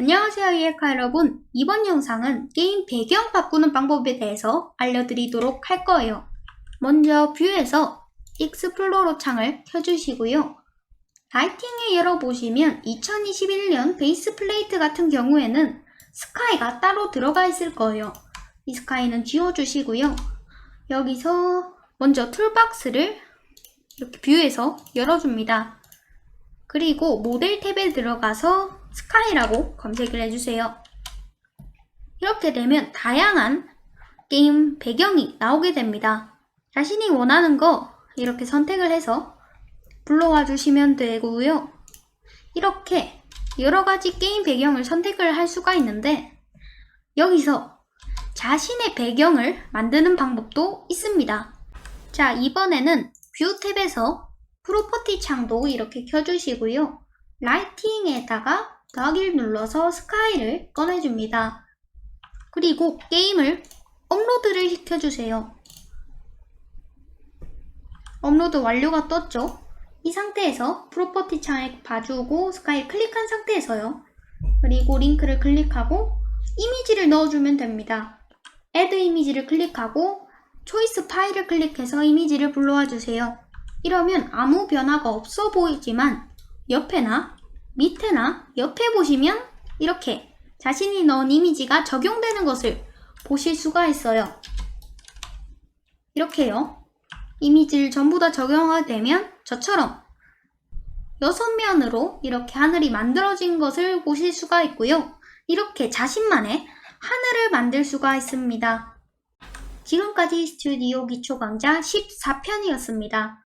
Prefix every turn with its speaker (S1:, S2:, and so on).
S1: 안녕하세요 이에카 여러분. 이번 영상은 게임 배경 바꾸는 방법에 대해서 알려드리도록 할 거예요. 먼저 뷰에서 익스플로러 창을 켜주시고요. 라이팅에 열어보시면 2021년 베이스 플레이트 같은 경우에는 스카이가 따로 들어가 있을 거예요. 이 스카이는 지워주시고요. 여기서 먼저 툴박스를 이렇게 뷰에서 열어줍니다. 그리고 모델 탭에 들어가서 스카이라고 검색을 해주세요. 이렇게 되면 다양한 게임 배경이 나오게 됩니다. 자신이 원하는 거 이렇게 선택을 해서 불러와 주시면 되고요. 이렇게 여러 가지 게임 배경을 선택을 할 수가 있는데 여기서 자신의 배경을 만드는 방법도 있습니다. 자, 이번에는 뷰 탭에서 프로퍼티 창도 이렇게 켜주시고요. 라이팅에다가 더하기를 눌러서 스카이를 꺼내줍니다. 그리고 게임을 업로드를 시켜주세요. 업로드 완료가 떴죠? 이 상태에서 프로퍼티 창을 봐주고 스카이 클릭한 상태에서요. 그리고 링크를 클릭하고 이미지를 넣어주면 됩니다. 애드 이미지를 클릭하고 초이스 파일을 클릭해서 이미지를 불러와 주세요. 이러면 아무 변화가 없어 보이지만 옆에나 밑에나 옆에 보시면 이렇게 자신이 넣은 이미지가 적용되는 것을 보실 수가 있어요. 이렇게요. 이미지를 전부 다 적용하게 되면 저처럼 여섯 면으로 이렇게 하늘이 만들어진 것을 보실 수가 있고요. 이렇게 자신만의 하늘을 만들 수가 있습니다. 지금까지 스튜디오 기초 강좌 14편이었습니다.